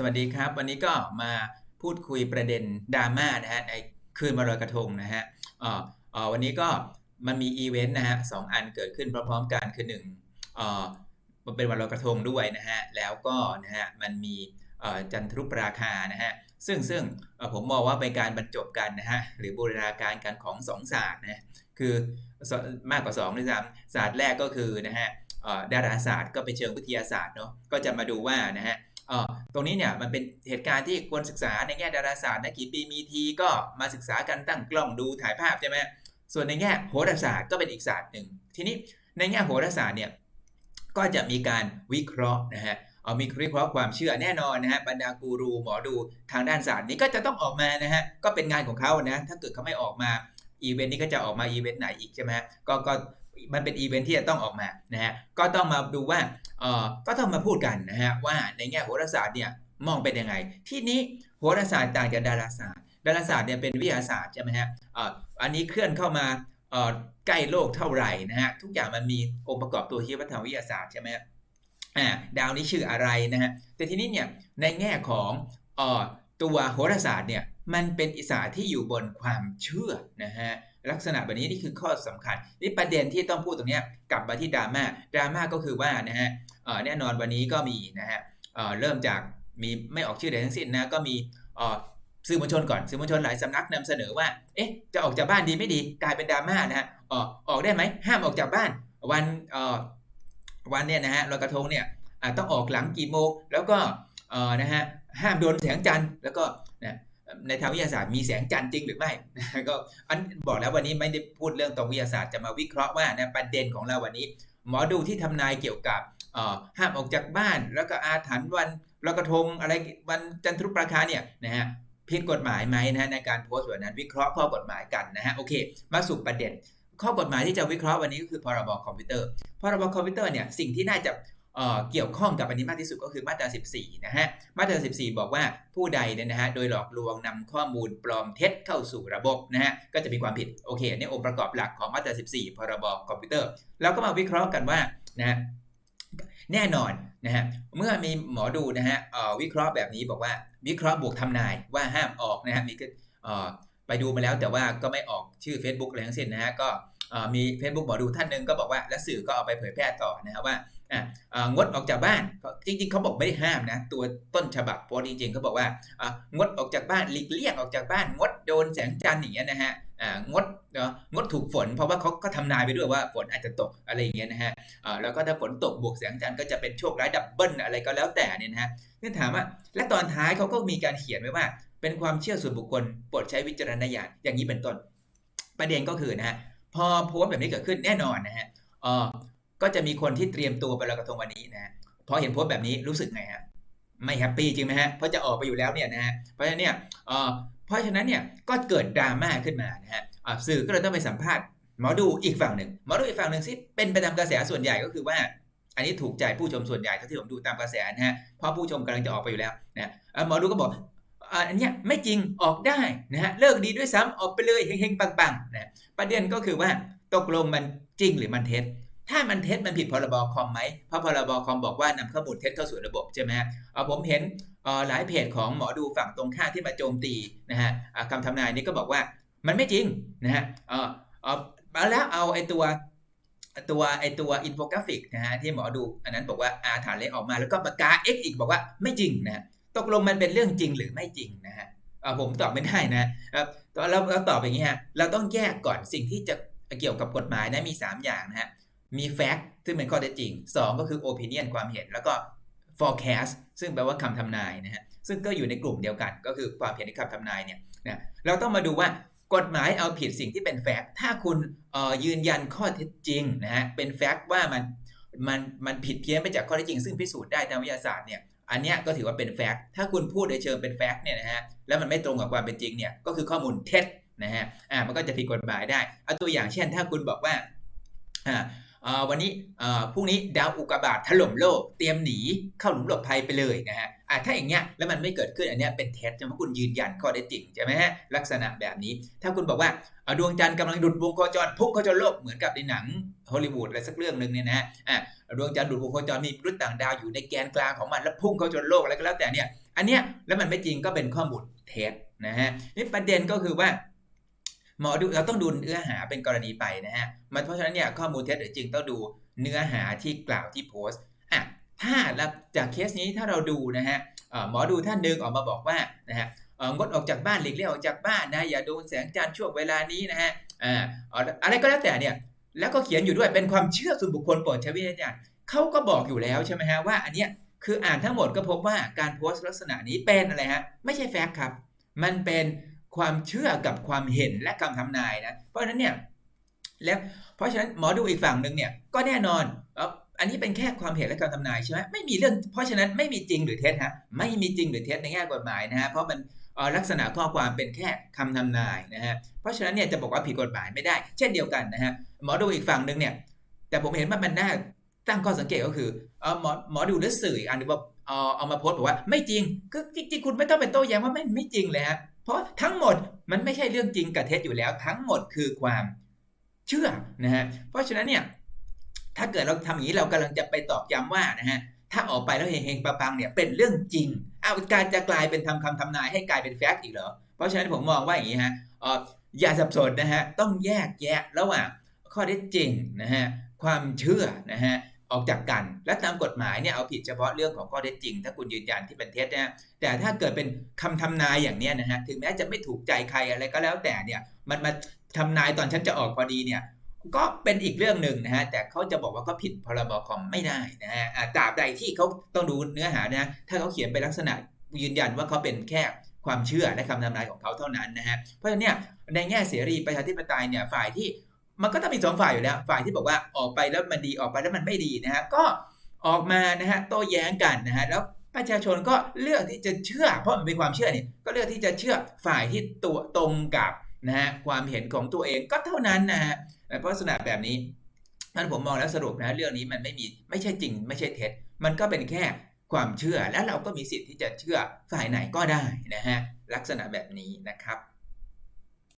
สวัสดีครับ วันนี้ก็มาพูดคุยประเด็นดราม่านะฮะในคืนวันลอยกระทงนะฮะเอ่อเออวันนี้ก็มันมีอีเวนต์นะฮะสองอันเกิดขึ้นพร้อมๆกันคือหนึ่งเอ่อมันเป็นวันลอยกระทงด้วยนะฮะแล้วก็นะฮะมันมีจันทรุปราคานะฮะซึ่งซึ่งผมมองว่าเป็นการบรรจบกันนะฮะหรือบูรณาการกันของสองศาสตร์นะคือมากกว่า2ด้วยซ้ำศาสตร์แรกก็คือนะฮะดาราศาสตร์ก็เป็นเชิงวิทยาศาสตร์เนาะก็จะมาดูว่านะฮะ ตรงนี้เนี่ยมันเป็นเหตุการณ์ที่ควรศึกษาในแง่ดาราศาสตร์นะกี่ปีมีทีก็มาศึกษากันตั้งกล้องดูถ่ายภาพใช่ไหมส่วนในแง่โหราศาสตร์ก็เป็นอีกศาสตร์หนึ่งทีนี้ในแง่โหราศาสตร์เนี่ยก็จะมีการวิเคราะห์นะฮะเอามีวิเคราะห์ความเชื่อแน่นอนนะฮะบรรดากูรูหมอดูทางด้านศาสตร์นี้ก็จะต้องออกมานะฮะก็เป็นงานของเขานะถ้าเกิดเขาไม่ออกมาอีเวนต์นี้ก็จะออกมาอีเวนต์ไหนอีกใช่ไหมก็ก็ มันเป็นอีเวนต์ที่จะต้องออกมานะฮะก็ต้องมาดูว่าเออก็ต้องมาพูดกันนะฮะว่าในแง่โหราศาสตร์เนี่ยมองเป็นยังไง ที่นี้โหราศาสตร์ต่างจากดาราศาสตร์ ดาราศาสตร์เนี่ยเป็นวิทยาศาสตร์ใช่ไหมฮะเอออันนี้เคลื่อนเข้ามาเออใกล้โลกเท่าไหร่นะฮะทุกอย่างมันมีองค์ประกอบตัวชี้วัดทางวิทยาศาสตร์ใช่ไหมฮะอ่าดาวนี้ชื่ออะไรนะฮะแต่ทีนี้เนี่ยในแง่ของเออตัวโหราศาสตร์เนี่ยมันเป็นอิสระที่อยู่บนความเชื่อนะฮะ ลักษณะแบบนี้นี่คือข้อสำคัญนี่ประเด็นที่ต้องพูดตรงนี้กลับมาที่ดราม่าดราม่าก็คือว่านะฮะแน่นอนวันนี้ก็มีนะฮะเริ่มจากมีไม่ออกชื่อใดทั้งสิ้นนะก็มีสื่อมวลชนก่อนสื่อมวลชนหลายสำนักนำเสนอว่าเอ๊ะจะออกจากบ้านดีไม่ดีกลายเป็นดราม่านะฮะออกได้ไหมห้ามออกจากบ้านวันวันเนี่ยนะฮะลอยกระทงเนี่ยต้องออกหลังกี่โมงแล้วก็นะฮะห้ามโดนแสงจันทร์แล้วก็นะ ในทางวิทยาศาสตร์มีแสงจันทร์จริงหรือไม่ก็อันบอกแล้ววันนี้ไม่ได้พูดเรื่องตรงวิทยาศาสตร์จะมาวิเคราะห์ว่านะประเด็นของเราวันนี้ หมอดูที่ทำนายเกี่ยวกับห้ามออกจากบ้าน แล้วก็อาถรรพ์วันลอยกระทงอะไรวันจันทรุปราคาเนี่ยนะฮะผิดกฎหมายไหมนะในการโพสต์แบบนั้นวิเคราะห์ข้อกฎหมายกันนะฮะโอเค มาสู่ประเด็น ข้อกฎหมายที่จะวิเคราะห์วันนี้ก็คือพรบคอมพิวเตอร์พรบคอมพิวเตอร์เนี่ยสิ่งที่น่าจะ เกี่ยวข้องกับอันนี้มากที่สุดก็คือมาตรา 14 นะฮะ มาตรา 14 บอกว่าผู้ใดเนี่ยนะฮะ โดยหลอกลวงนำข้อมูลปลอมเท็จเข้าสู่ระบบนะฮะ ก็จะมีความผิด โอเคนี่องค์ประกอบหลักของมาตรา 14 พรบคอมพิวเตอร์เราก็มาวิเคราะห์กันว่านะฮะแน่นอนนะฮะ เมื่อมีหมอดูนะฮะวิเคราะห์แบบนี้บอกว่าวิเคราะห์บวกทำนายว่าห้ามออกนะฮะ มีไปดูมาแล้วแต่ว่าก็ไม่ออกชื่อ Facebook อะไรทั้งสิ้นนะฮะ ก็มี Facebook หมอดูท่านหนึ่งก็บอกว่าและสื่อก็เอาไปเผยแพร่ต่อนะครับว่าอ่า งดออกจากบ้านจริง ๆเขาบอกไม่ได้ห้ามนะตัวต้นฉบับพสจริงๆเขาบอกว่างดออกจากบ้านหลีกเลี่ยงออกจากบ้าน งดโดนแสงจันทร์อย่างเงี้ยนะฮะงดงดถูกฝน เพราะว่าเขาก็ทำนายไปด้วยว่าฝนอาจจะตกอะไรอย่างเงี้ยนะฮะแล้วก็ถ้าฝนตกบวกแสงจันทร์ก็จะเป็นโชคร้ายดับเบิลอะไรก็แล้วแต่เนี่ยนะฮะนี่ถามว่าและตอนท้ายเขาก็มีการเขียนไว้ว่า เป็นความเชื่อส่วนบุคคลโปรดใช้วิจารณญาณอย่างนี้เป็นต้น ประเด็นก็คือนะฮะพอโพสแบบนี้เกิดขึ้นแน่นอนนะฮะ ก็จะมีคนที่เตรียมตัวไปลอยกระทงวันนี้นะพอเห็นโพสต์แบบนี้รู้สึกไงฮะไม่แฮปปี้จริงไหมฮะเพราะจะออกไปอยู่แล้วเนี่ยนะฮะเพราะฉะนั้นเนี่ยเพราะฉะนั้นเนี่ยก็เกิดดราม่าขึ้นมานะฮะสื่อก็เลยต้องไปสัมภาษณ์หมอดูอีกฝั่งหนึ่งหมอดูอีกฝั่งหนึ่งซิเป็นไปตามกระแสส่วนใหญ่ก็คือว่า อันนี้ถูกใจผู้ชมส่วนใหญ่ที่ผมดูตามกระแสนะฮะเพราะผู้ชมกำลังจะออกไปอยู่แล้วนะหมอดูก็บอกอันนี้ไม่จริงออกได้นะฮะเลิกดีด้วยซ้ำออกไปเลยเฮงๆปังๆนะประเด็นก็คือว่าตกลงมันจริงหรือมันเท็จ ถ้ามันเท็จมันผิดพรบคอมไหมเพราะพรบคอมบอกว่านำข้อมูลเท็จเข้าสู่ระบบใช่ไหมฮะผมเห็นหลายเพจของหมอดูฝั่งตรงข้ามที่มาโจมตีนะฮะคำทำนายนี้ก็บอกว่ามันไม่จริงนะฮะเออเออแล้วเอาไอ้ตัวตัวไอตัวอินโฟกราฟิกนะฮะที่หมอดู อันนั้นบอกว่าอาถรรเลยออกมาแล้วก็ปากกา X อีกบอกว่าไม่จริงนะตกลงมันเป็นเรื่องจริงหรือไม่จริงนะฮะผมตอบไม่ได้นะเราเราตอบอย่างนี้ฮะเราต้องแยกก่อนสิ่งที่จะเกี่ยวกับกฎหมายนะมี 3 อย่างนะฮะ มี fact ซึ่งเป็นข้อเท็จจริง 2 ก็คือ opinion ความเห็น แล้วก็ forecast ซึ่งแปลว่าคำทำนายนะฮะซึ่งก็อยู่ในกลุ่มเดียวกัน ก็คือความเห็นในคำทำนายเนี่ยนะเราต้องมาดูว่ากฎหมายเอาผิดสิ่งที่เป็นแฟกต์ถ้าคุณยืนยันข้อเท็จจริงนะฮะเป็นแฟกต์ว่ามันมันมันผิดเพี้ยนไปจากข้อเท็จจริง ซึ่งพิสูจน์ได้ทางวิทยาศาสตร์เนี่ยอันนี้ก็ถือว่าเป็นแฟกต์ถ้าคุณพูดในเชิงเป็นแฟกต์เนี่ยนะฮะแล้วมันไม่ตรงกับความเป็นจริงเนี่ยก็คือข้อมูลเท็จนะฮะอ่ามันก็จะผิดกฎหมายได้เอาตัวอย่างเช่น ถ้าคุณบอกว่าอ่า วันนี้พรุ่งนี้ดาวอุกกาบาตถล่มโลก เตรียมหนีเข้าหลุมหลบภัยไปเลยนะฮะถ้าอย่างเงี้ยแล้วมันไม่เกิดขึ้นอันเนี้ยเป็นเท็จใช่ไหมคุณยืนยันข้อได้จริงใช่ไหมฮะลักษณะแบบนี้ ถ้าคุณบอกว่าดวงจันทร์กำลังดุดวงโคจรพุ่งเข้าจรโลกเหมือนกับในหนังฮอลลีวูดอะไรสักเรื่องหนึ่งเนี่ยนะฮะดวงจันทร์ดุดวงโคจรมีมนุษย์ต่างดาวอยู่ในแกนกลางของมันแล้วพุ่งเข้าจรโลกอะไรก็แล้วแต่เนี่ยอันเนี้ยแล้วมันไม่จริงก็เป็นข้อมูลเท็จนะฮะนี่ประเด็นก็คือว่า หมอดูเราต้องดูเนื้อหาเป็นกรณีไปนะฮะมันเพราะฉะนั้นเนี่ยข้อมูลเท็จหรือจริงต้องดูเนื้อหาที่กล่าวที่โพสต์อะถ้าจากเคสนี้ถ้าเราดูนะฮะหมอดูท่านหนึ่งออกมาบอกว่านะฮะงดออกจากบ้านหลีกเลี่ยงออกจากบ้านนะอย่าโดนแสงจันทร์ช่วงเวลานี้นะฮะอะไรก็แล้วแต่เนี่ยแล้วก็เขียนอยู่ด้วยเป็นความเชื่อส่วนบุคคลโปรดใช้วิจารณญาณเขาก็บอกอยู่แล้วใช่ไหมฮะว่าอันเนี้ยคืออ่านทั้งหมดก็พบว่าการโพสต์ลักษณะนี้เป็นอะไรฮะไม่ใช่แฟกต์ครับ มันเป็น ความเชื่อกับความเห็นและคำทำนายนะ เพราะฉะนั้นเนี่ยแล้วเพราะฉะนั้นหมอดูอีกฝั่งหนึ่งเนี่ยก็แน่นอนอันนี้เป็นแค่ความเห็นและคำทำนายใช่ไหมไม่มีเรื่องเพราะฉะนั้นไม่มีจริงหรือเท็จฮะไม่มีจริงหรือเท็จในแง่กฎหมายนะฮะเพราะมันลักษณะข้อความเป็นแค่คำทำนายนะฮะเพราะฉะนั้นเนี่ยจะบอกว่าผิดกฎหมายไม่ได้ เช่นเดียวกันนะฮะหมอดูอีกฝั่งหนึ่งเนี่ยแต่ผมเห็นว่ามันน่าตั้งข้อสังเกตก็คือหมอหมอดูหรือสื่ออันนี้ว่าเอาเอามาโพสต์บอกว่าไม่จริงคือจริงๆคุณไม่ต้องเป็นโต้แย้งว่าไม่ไม่จริงเลยฮะ เพราะทั้งหมดมันไม่ใช่เรื่องจริงกับเท็จอยู่แล้ว ทั้งหมดคือความเชื่อนะฮะเพราะฉะนั้นเนี่ยถ้าเกิดเราทำอย่างนี้เรากำลังจะไปตอกย้ำว่านะฮะถ้าออกไปแล้วเฮงๆปังๆเนี่ยเป็นเรื่องจริงเอาการจะกลายเป็นทำคำทำนายให้กลายเป็นแฟกต์อีกเหรอเพราะฉะนั้นผมมองว่าอย่างนี้ฮะอย่าสับสนนะฮะต้องแยกแยะระหว่างข้อเท็จจริงนะฮะความเชื่อนะฮะ ออกจากกัน และตามกฎหมายเนี่ยเอาผิดเฉพาะเรื่องของข้อเท็จจริง ถ้าคุณยืนยันที่เป็นเท็จนะแต่ถ้าเกิดเป็นคำทำนายอย่างเนี้ยนะฮะถึงแม้จะไม่ถูกใจใครอะไรก็แล้วแต่เนี่ยมันมาทำนายตอนฉันจะออกพอดีเนี่ยก็เป็นอีกเรื่องหนึ่งนะฮะแต่เขาจะบอกว่าก็ผิดพรบคอมไม่ได้นะฮะตราบใดที่เขาต้องดูเนื้อหานะถ้าเขาเขียนเป็นลักษณะยืนยันว่าเขาเป็นแค่ความเชื่อและคำทำนายของเขาเท่านั้นนะฮะเพราะฉะนั้นเนี่ยในแง่เสรีประชาธิปไตยเนี่ยฝ่ายที่ มันก็ต้องมีสองฝ่ายอยู่แล้ว ฝ่ายที่บอกว่าออกไปแล้วมันดีออกไปแล้วมันไม่ดีนะฮะก็ออกมานะฮะโต้แย้งกันนะฮะแล้วประชาชนก็เลือกที่จะเชื่อ เพราะมันเป็นความเชื่อนี่ก็เลือกที่จะเชื่อฝ่ายที่ตัวตรงกับนะฮะความเห็นของตัวเองก็เท่านั้นนะฮะเพราะลักษณะแบบนี้ท่านผมมองแล้วสรุปนะเรื่องนี้มันไม่มีไม่ใช่จริง ไม่ใช่เท็จ มันก็เป็นแค่ความเชื่อแล้วเราก็มีสิทธิ์ที่จะเชื่อฝ่ายไหนก็ได้นะฮะลักษณะแบบนี้นะครับ